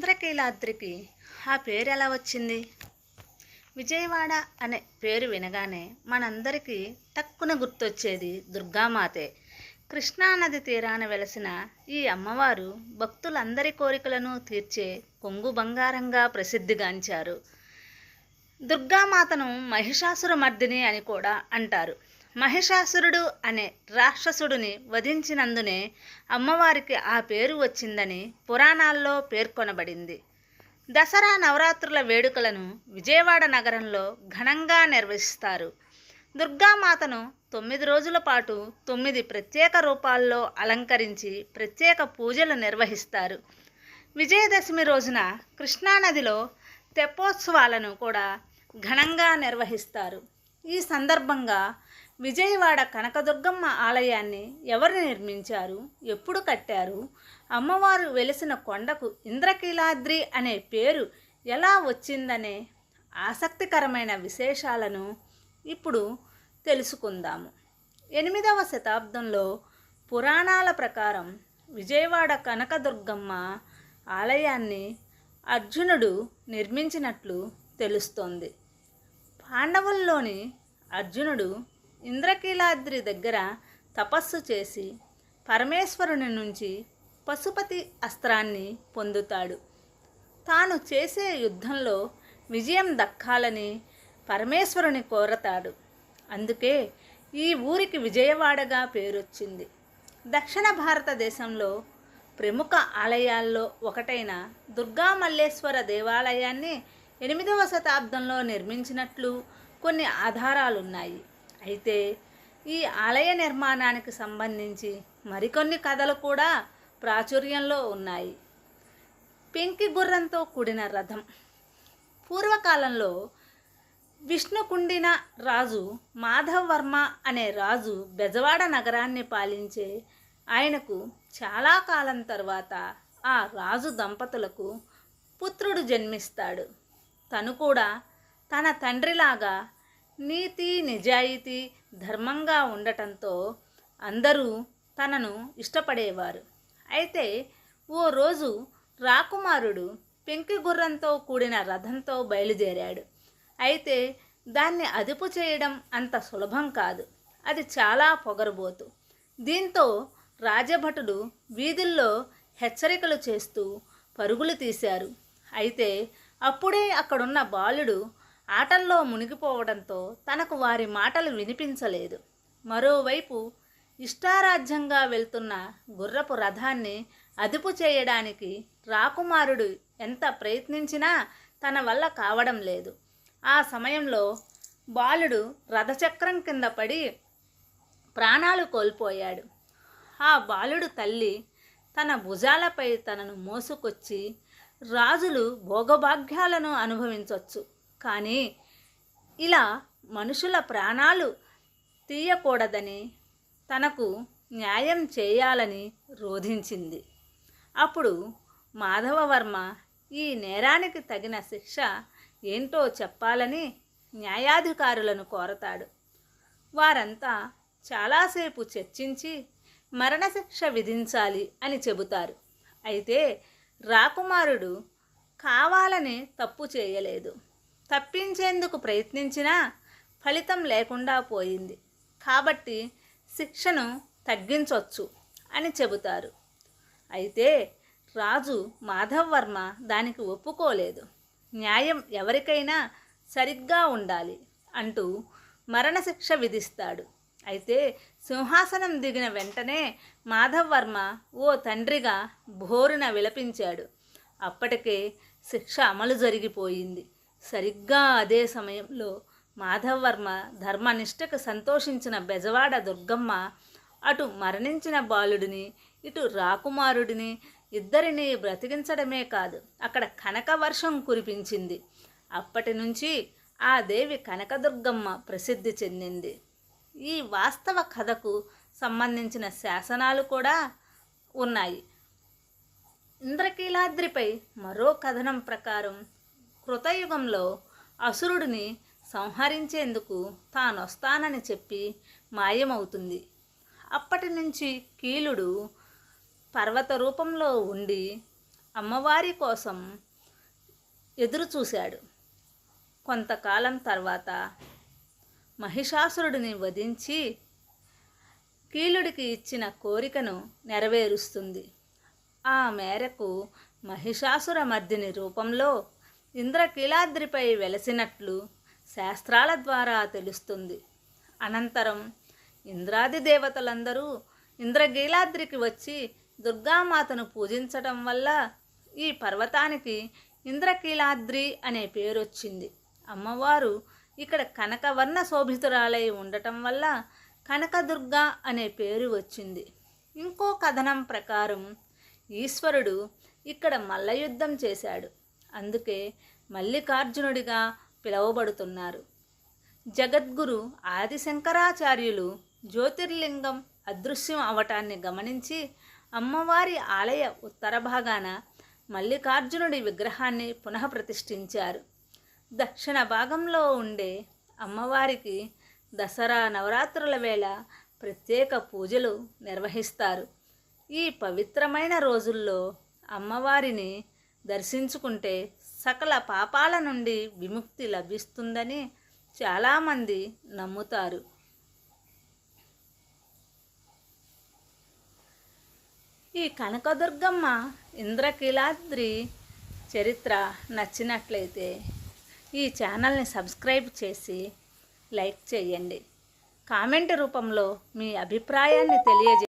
ఇంద్రకీలాద్రికి ఆ పేరు ఎలా వచ్చింది? విజయవాడ అనే పేరు వినగానే మనందరికీ టక్కున గుర్తొచ్చేది దుర్గామాతే. కృష్ణానది తీరాన వెలసిన ఈ అమ్మవారు భక్తులందరి కోరికలను తీర్చే కొంగు బంగారంగా ప్రసిద్ధిగాంచారు. దుర్గామాతను మహిషాసుర మర్దిని అని కూడా అంటారు. మహిషాసురుడు అనే రాక్షసుడిని వధించినందునే అమ్మవారికి ఆ పేరు వచ్చిందని పురాణాల్లో పేర్కొనబడింది. దసరా నవరాత్రుల వేడుకలను విజయవాడ నగరంలో ఘనంగా నిర్వహిస్తారు. దుర్గామాతను తొమ్మిది రోజుల పాటు తొమ్మిది ప్రత్యేక రూపాల్లో అలంకరించి ప్రత్యేక పూజలు నిర్వహిస్తారు. విజయదశమి రోజున కృష్ణానదిలో తెప్పోత్సవాలను కూడా ఘనంగా నిర్వహిస్తారు. ఈ సందర్భంగా విజయవాడ కనకదుర్గమ్మ ఆలయాన్ని ఎవరు నిర్మించారు? ఎప్పుడు కట్టారు? అమ్మవారు వెలిసిన కొండకు ఇంద్రకీలాద్రి అనే పేరు ఎలా వచ్చిందనే ఆసక్తికరమైన విశేషాలను ఇప్పుడు తెలుసుకుందాము. ఎనిమిదవ శతాబ్దంలో పురాణాల ప్రకారం విజయవాడ కనకదుర్గమ్మ ఆలయాన్ని అర్జునుడు నిర్మించినట్లు తెలుస్తోంది. పాండవుల్లోని అర్జునుడు ఇంద్రకీలాద్రి దగ్గర తపస్సు చేసి పరమేశ్వరుని నుంచి పశుపతి అస్త్రాన్ని పొందుతాడు. తాను చేసే యుద్ధంలో విజయం దక్కాలని పరమేశ్వరుని కోరతాడు. అందుకే ఈ ఊరికి విజయవాడగా పేరొచ్చింది. దక్షిణ భారతదేశంలో ప్రముఖ ఆలయాల్లో ఒకటైన దుర్గా మల్లేశ్వర దేవాలయాన్ని ఎనిమిదవ శతాబ్దంలో నిర్మించినట్లు కొన్ని ఆధారాలున్నాయి. అయితే ఈ ఆలయ నిర్మాణానికి సంబంధించి మరికొన్ని కథలు కూడా ప్రాచుర్యంలో ఉన్నాయి. పెంకి గుర్రంతో కూడిన రథం. పూర్వకాలంలో విష్ణుకుండిన రాజు మాధవవర్మ అనే రాజు బెజవాడ నగరాన్ని పాలించే ఆయనకు చాలా కాలం తర్వాత ఆ రాజు దంపతులకు పుత్రుడు జన్మిస్తాడు. తను కూడా తన తండ్రిలాగా నీతి నిజాయితీ ధర్మంగా ఉండటంతో అందరూ తనను ఇష్టపడేవారు. అయితే ఓ రోజు రాకుమారుడు పెంకి గుర్రంతో కూడిన రథంతో బయలుదేరాడు. అయితే దాన్ని అదుపు చేయడం అంత సులభం కాదు. అది చాలా పొగరుబోతు. దీంతో రాజభటుడు వీధుల్లో హెచ్చరికలు చేస్తూ పరుగులు తీశారు. అయితే అప్పుడే అక్కడున్న బాలుడు ఆటల్లో మునిగిపోవడంతో తనకు వారి మాటలు వినిపించలేదు. మరోవైపు ఇష్టారాజ్యంగా వెళ్తున్న గుర్రపు రథాన్ని అదుపు చేయడానికి రాకుమారుడు ఎంత ప్రయత్నించినా తన వల్ల కావడం లేదు. ఆ సమయంలో బాలుడు రథచక్రం కింద పడి ప్రాణాలు కోల్పోయాడు. ఆ బాలుడు తల్లి తన భుజాలపై తనను మోసుకొచ్చి రాజులు భోగభాగ్యాలను అనుభవించవచ్చు కానీ ఇలా మనుషుల ప్రాణాలు తీయకూడదని తనకు న్యాయం చేయాలని రోధించింది. అప్పుడు మాధవవర్మ ఈ నేరానికి తగిన శిక్ష ఏంటో చెప్పాలని న్యాయాధికారులను కోరతాడు. వారంతా చాలాసేపు చర్చించి మరణశిక్ష విధించాలి అని చెబుతారు. అయితే రాకుమారుడు కావాలని తప్పు చేయలేదు. తప్పించేందుకు ప్రయత్నించినా ఫలితం లేకుండా పోయింది. కాబట్టి శిక్షను తగ్గించవచ్చు అని చెబుతారు. అయితే రాజు మాధవ్ వర్మ దానికి ఒప్పుకోలేదు. న్యాయం ఎవరికైనా సరిగ్గా ఉండాలి అంటూ మరణశిక్ష విధిస్తాడు. అయితే సింహాసనం దిగిన వెంటనే మాధవ్ వర్మ ఓ తండ్రిగా భోరున విలపించాడు. అప్పటికే శిక్ష అమలు జరిగిపోయింది. సరిగ్గా అదే సమయంలో మాధవర్మ ధర్మనిష్టకు సంతోషించిన బెజవాడ దుర్గమ్మ అటు మరణించిన బాలుడిని ఇటు రాకుమారుడిని ఇద్దరిని బ్రతికించడమే కాదు అక్కడ కనక వర్షం కురిపించింది. అప్పటి నుంచి ఆ దేవి కనకదుర్గమ్మ ప్రసిద్ధి చెందింది. ఈ వాస్తవ కథకు సంబంధించిన శాసనాలు కూడా ఉన్నాయి. ఇంద్రకీలాద్రిపై మరో కథనం ప్రకారం కృతయుగంలో అసురుడిని సంహరించేందుకు తానొస్తానని చెప్పి మాయమవుతుంది. అప్పటి నుంచి కీలుడు పర్వత రూపంలో ఉండి అమ్మవారి కోసం ఎదురు చూశాడు కొంతకాలం తర్వాత మహిషాసురుడిని వధించి కీలుడికి ఇచ్చిన కోరికను నెరవేరుస్తుంది. ఆ మేరకు మహిషాసుర మర్దిని రూపంలో ఇంద్రకీలాద్రిపై వెలసినట్లు శాస్త్రాల ద్వారా తెలుస్తుంది. అనంతరం ఇంద్రాది దేవతలందరూ ఇంద్రకీలాద్రికి వచ్చి దుర్గామాతను పూజించటం వల్ల ఈ పర్వతానికి ఇంద్రకీలాద్రి అనే పేరు వచ్చింది అమ్మవారు ఇక్కడ కనకవర్ణ శోభితురాలై ఉండటం వల్ల కనకదుర్గ అనే పేరు వచ్చింది. ఇంకో కథనం ప్రకారం ఈశ్వరుడు ఇక్కడ మల్లయుద్ధం చేశాడు. అందుకే మల్లికార్జునుడిగా పిలువబడుతున్నారు. జగద్గురు ఆదిశంకరాచార్యులు జ్యోతిర్లింగం అదృశ్యం అవటాన్ని గమనించి అమ్మవారి ఆలయ ఉత్తర భాగాన మల్లికార్జునుడి విగ్రహాన్ని పునః ప్రతిష్ఠించారు. దక్షిణ భాగంలో ఉండే అమ్మవారికి దసరా నవరాత్రుల వేళ ప్రత్యేక పూజలు నిర్వహిస్తారు. ఈ పవిత్రమైన రోజుల్లో అమ్మవారిని దర్శించుకుంటే సకల పాపాల నుండి విముక్తి లభిస్తుందని చాలామంది నమ్ముతారు. ఈ కనకదుర్గమ్మ ఇంద్రకీలాద్రి చరిత్ర నచ్చినట్లయితే ఈ ఛానల్ని సబ్స్క్రైబ్ చేసి లైక్ చేయండి. కామెంట్ రూపంలో మీ అభిప్రాయాన్ని తెలియజే